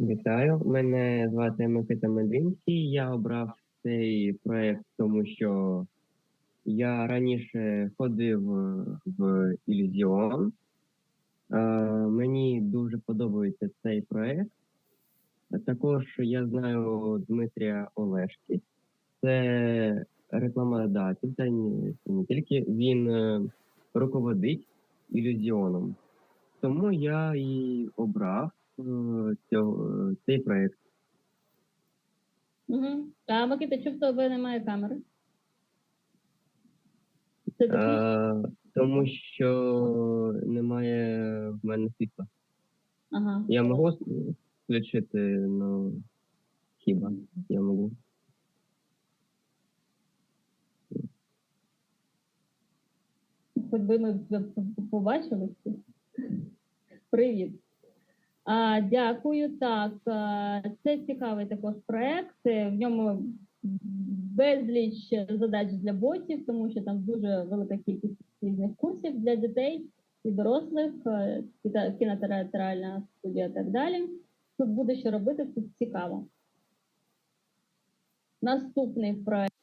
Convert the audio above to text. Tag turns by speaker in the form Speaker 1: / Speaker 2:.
Speaker 1: Вітаю, мене звати Микита Медвинський. Я обрав цей проект, тому що я раніше ходив в Ілюзіон. Е, Мені дуже подобається цей проект. Також я знаю Дмитрія Олешки. Це рекламодатель, та ні, не тільки він е, руководить ілюзіоном. Тому я і обрав цього, цей проект.
Speaker 2: Угу. А Микита, чому в тебе немає камери? Це?
Speaker 1: Е, тому що немає в мене світла.
Speaker 2: Ага.
Speaker 1: Я можу включити, ну хіба я можу.
Speaker 2: Хоч би ми побачили. Привіт. А, дякую. Так, це цікавий також проект. В ньому безліч задач для ботів, тому що там дуже велика кількість різних курсів для дітей і дорослих, кінотеатральна студія і так далі. Тут буде що робити, тут цікаво. Наступний проект.